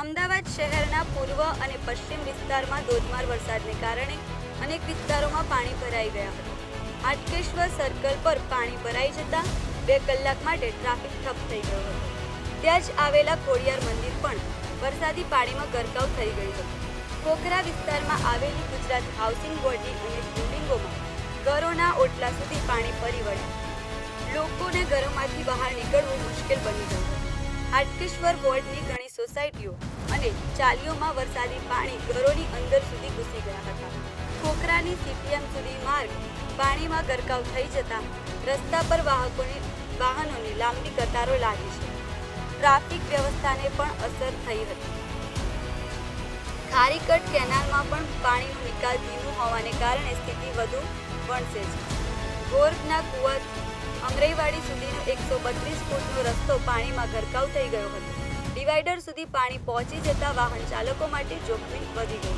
અમદાવાદ શહેરના પૂર્વ અને પશ્ચિમ વિસ્તારમાં ધોધમાર વરસાદને કારણે અનેક વિસ્તારોમાં પાણી ભરાઈ ગયા હતા. હાટકેશ્વર સર્કલ પર પાણી ભરાઈ જતાં બે કલાક માટે ટ્રાફિક ઠપ થઈ ગયો હતો. ત્યાં જ આવેલા ખોડિયાર મંદિર પણ વરસાદી પાણીમાં ગરકાવ થઈ ગયું હતું. ખોખરા વિસ્તારમાં આવેલી ગુજરાત હાઉસિંગ બોર્ડની અનેક બિલ્ડિંગોમાં ઘરોના ઓટલા સુધી પાણી ફરી વળ્યા. લોકોને ઘરોમાંથી બહાર નીકળવું મુશ્કેલ બની ગયું. આટકેશ્વર વોર્ડની ઘણી સોસાયટીઓ અને ચાલીઓમાં વરસાદી પાણી ઘરોની અંદર સુધી ઘૂસી ગયા હતા. ખોખરાની સીપીએમ સુધી માર્ગ પાણીમાં ગરકાવ થઈ જતા રસ્તા પર વાહકોની, વાહનોની લાંબી કતારો લાગી છે. ટ્રાફિક વ્યવસ્થાને પણ અસર થઈ હતી. ખારીકટ કેનાલમાં પણ પાણીનો નિકાલ ધીમો હોવાને કારણે સ્થિતિ વધુ વણસે છે. ગોર્ગના કુવા અમરેવાડી સુધીનો એકસો બત્રીસ ફૂટનો રસ્તો પાણીમાં ગરકાવ થઈ ગયો હતો. ડિવાઈડર સુધી પાણી પહોંચી જતા વાહન ચાલકો માટે જોખમી વધી ગઈ